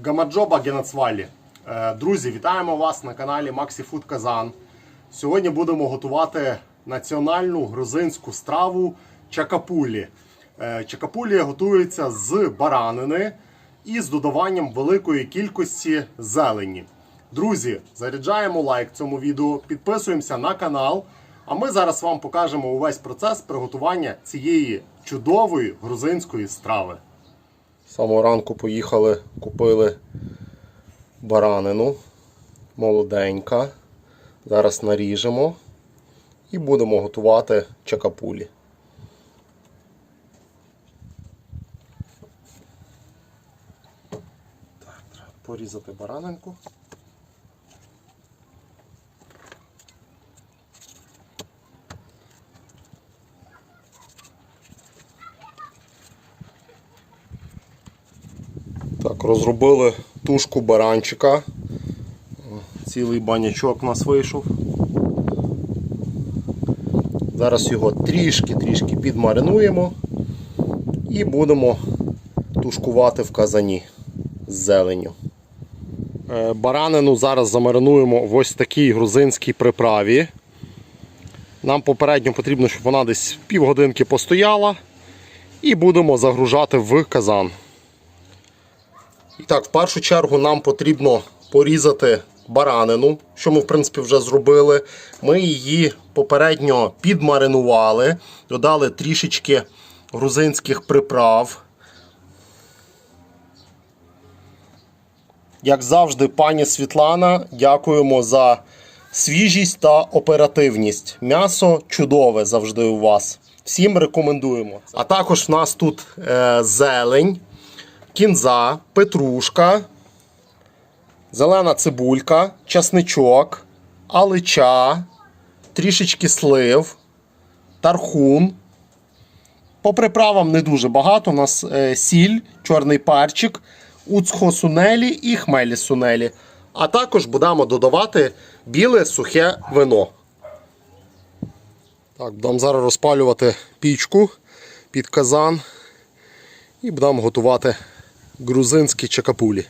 Гамаджоба Генацвалі. Е, Друзі, вітаємо вас на каналі Maxi Food Казан. Сьогодні будемо готувати національну грузинську страву чакапулі. Е, Чакапулі готується з баранини і з додаванням великої кількості зелені. Друзі, заряджаємо лайк цьому відео, підписуємося на канал. А ми зараз вам покажемо увесь процес приготування цієї чудової грузинської страви. Самого ранку поїхали, купили баранину молоденька. Зараз наріжемо і будемо готувати чакапулі. Так, треба порізати баранинку. Розробили тушку баранчика. Цілий банячок у нас вийшов. Зараз його трішки-трішки підмаринуємо і будемо тушкувати в казані з зеленню. Е, Баранину зараз замаринуємо в ось такій грузинській приправі. Нам попередньо потрібно, щоб вона десь півгодинки постояла. І будемо загружати в казан. І так, в першу чергу нам потрібно порізати баранину, що ми, в принципі, вже зробили. Ми її попередньо підмаринували, додали трішечки грузинських приправ. Як завжди, пані Світлана, дякуємо за свіжість та оперативність. М'ясо чудове завжди у вас. Всім рекомендуємо. А також в нас тут е, зелень кінза, петрушка, зелена цибулька, часничок, алича, трішечки слив, тархун. По приправам не дуже багато. У нас е, сіль, чорний перчик, уцхо-сунелі і хмелі-сунелі. А також будемо додавати біле сухе вино. Так, будемо зараз розпалювати пічку під казан і будемо готувати грузинські чакапулі.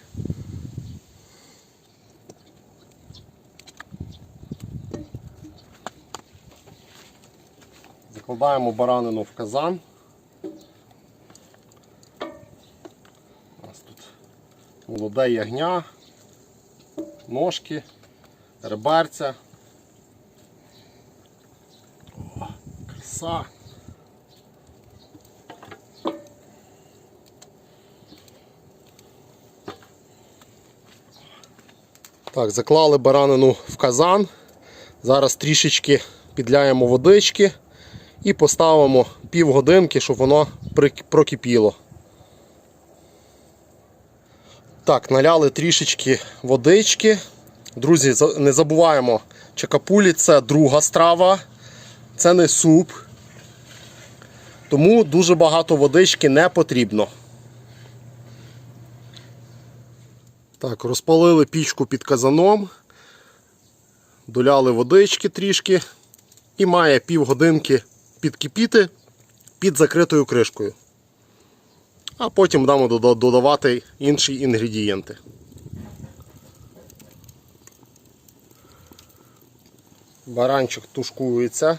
Закладаємо баранину в казан. У нас тут молоде ягня, ножки, реберця. О, краса. Так, заклали баранину в казан. Зараз трішечки підляємо водички і поставимо півгодинки, щоб воно прокипіло. Так, наляли трішечки водички. Друзі, не забуваємо, чакапулі це друга страва, це не суп. Тому дуже багато водички не потрібно. Так, розпалили пічку під казаном, доляли водички трішки і має півгодинки підкипіти під закритою кришкою. А потім будемо додавати інші інгредієнти. Баранчик тушкується.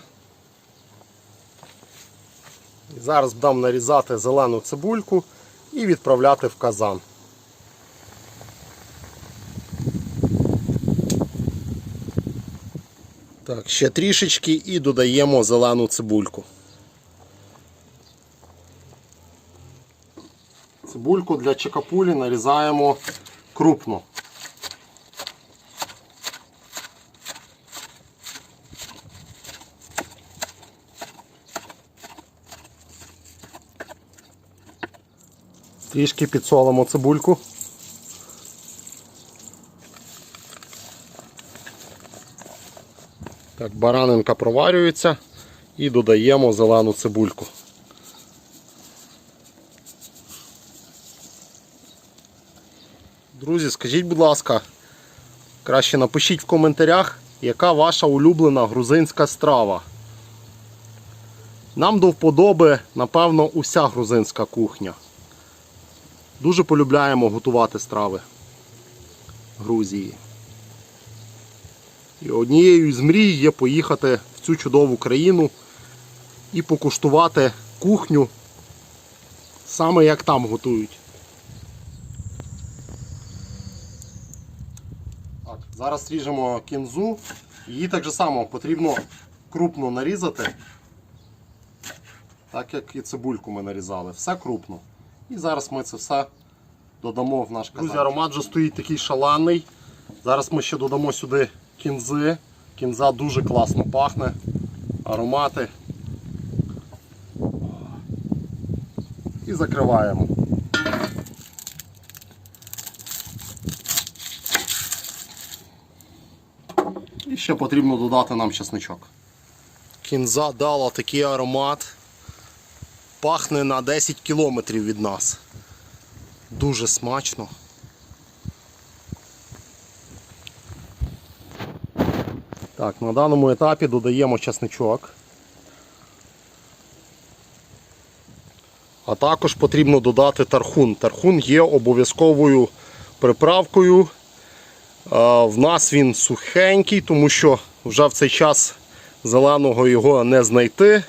Зараз будемо нарізати зелену цибульку і відправляти в казан. Так, ще трішечки і додаємо зелену цибульку. Цибульку для чакапулі нарізаємо крупно. Трішки підсолимо цибульку. Так, баранинка проварюється і додаємо зелену цибульку. Друзі, скажіть, будь ласка, краще напишіть в коментарях, яка ваша улюблена грузинська страва. Нам до вподоби, напевно, уся грузинська кухня. Дуже полюбляємо готувати страви Грузії. І однією з мрій є поїхати в цю чудову країну і покуштувати кухню саме як там готують. Так, зараз ріжемо кінзу. Її так же само потрібно крупно нарізати, так як і цибульку ми нарізали. Все крупно. І зараз ми це все додамо в наш казан. Друзі, аромат вже стоїть такий шалений. Зараз ми ще додамо сюди кінзи. Кінза дуже класно пахне. Аромати. І закриваємо. І ще потрібно додати нам чесничок. Кінза дала такий аромат. Пахне на 10 кілометрів від нас. Дуже смачно. Так, на даному етапі додаємо чесничок. А також потрібно додати тархун. Тархун є обов'язковою приправкою. В нас він сухенький, тому що вже в цей час зеленого його не знайти.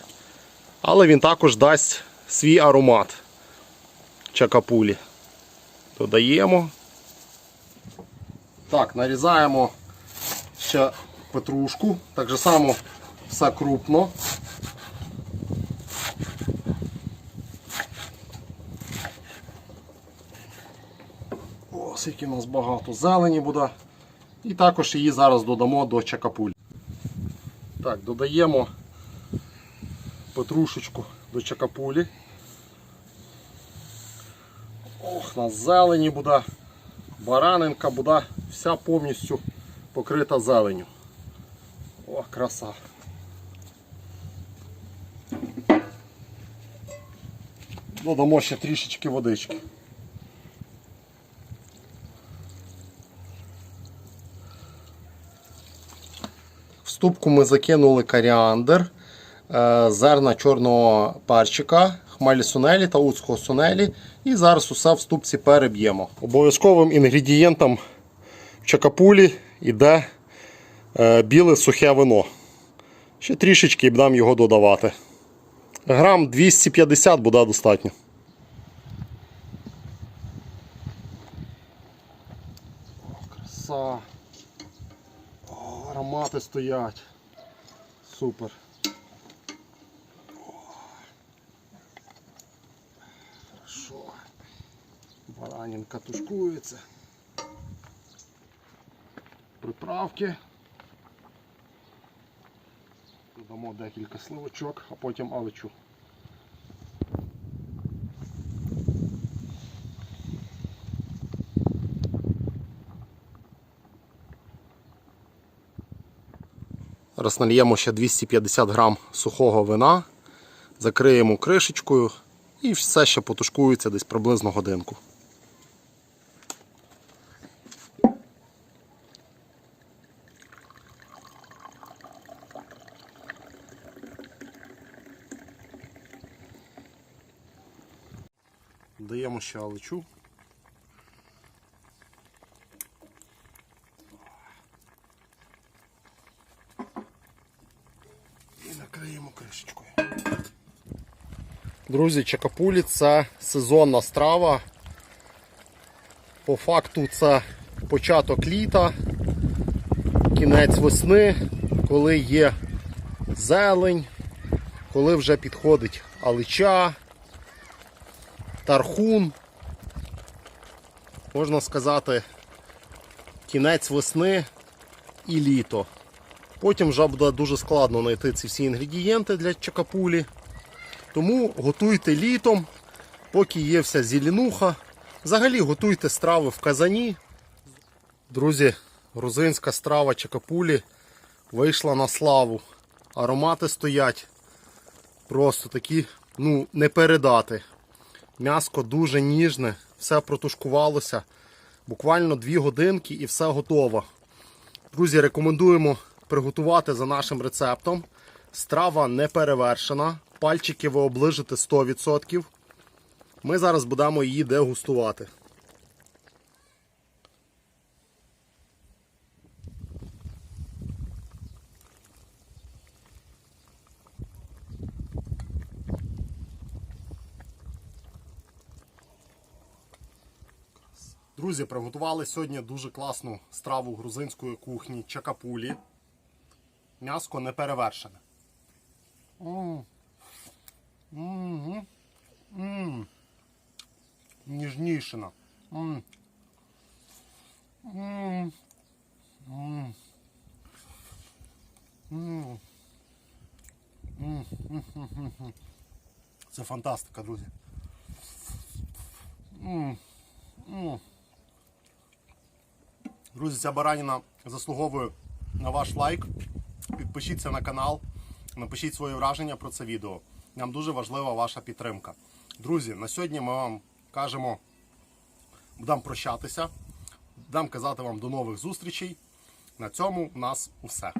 Але він також дасть свій аромат чакапулі. Додаємо. Так, нарізаємо ще петрушку. Так же само все крупно. О, у нас багато зелені буде. І також її зараз додамо до чакапулі. Так, додаємо петрушечку до чакапулі. Ох, на зелені буде. Баранинка буде вся повністю покрита зеленю. Краса. Додамо ще трішечки водички. В ступку ми закинули коріандр, е, зерна чорного перчика, хмелі сунелі та уцького сунелі. І зараз усе в ступці переб'ємо. Обов'язковим інгредієнтом в чакапулі йде біле сухе вино. Ще трішечки будемо його додавати. Грам 250 буде достатньо. О, краса. О, аромати стоять. Супер. Хорошо. Баранінка тушкується. Приправки. Додамо декілька сливочок, а потім алечу. Зараз нальємо ще 250 грам сухого вина, закриємо кришечкою і все ще потушкується десь приблизно годинку. Даємо ще алечу. І накриємо кришечкою. Друзі, чакапулі це сезонна страва. По факту це початок літа, кінець весни, коли є зелень, коли вже підходить алича, тархун. Можна сказати, кінець весни і літо. Потім вже буде дуже складно знайти ці всі інгредієнти для чакапулі. Тому готуйте літом, поки є вся зеленуха. Взагалі готуйте страви в казані. Друзі, грузинська страва чакапулі вийшла на славу. Аромати стоять. Просто такі, ну, не передати. М'яско дуже ніжне, все протушкувалося. Буквально 2 годинки і все готово. Друзі, рекомендуємо приготувати за нашим рецептом. Страва не перевершена. Пальчики ви оближите 100%. Ми зараз будемо її дегустувати. Друзі, приготували сьогодні дуже класну страву грузинської кухні чакапулі. М'яско не перевершене. М. Ніжнішина. Це фантастика, друзі. М. М. Друзі, ця бараніна заслуговує на ваш лайк. Підпишіться на канал, напишіть свої враження про це відео. Нам дуже важлива ваша підтримка. Друзі, на сьогодні ми вам кажемо, дам прощатися, дам казати вам до нових зустрічей. На цьому у нас усе.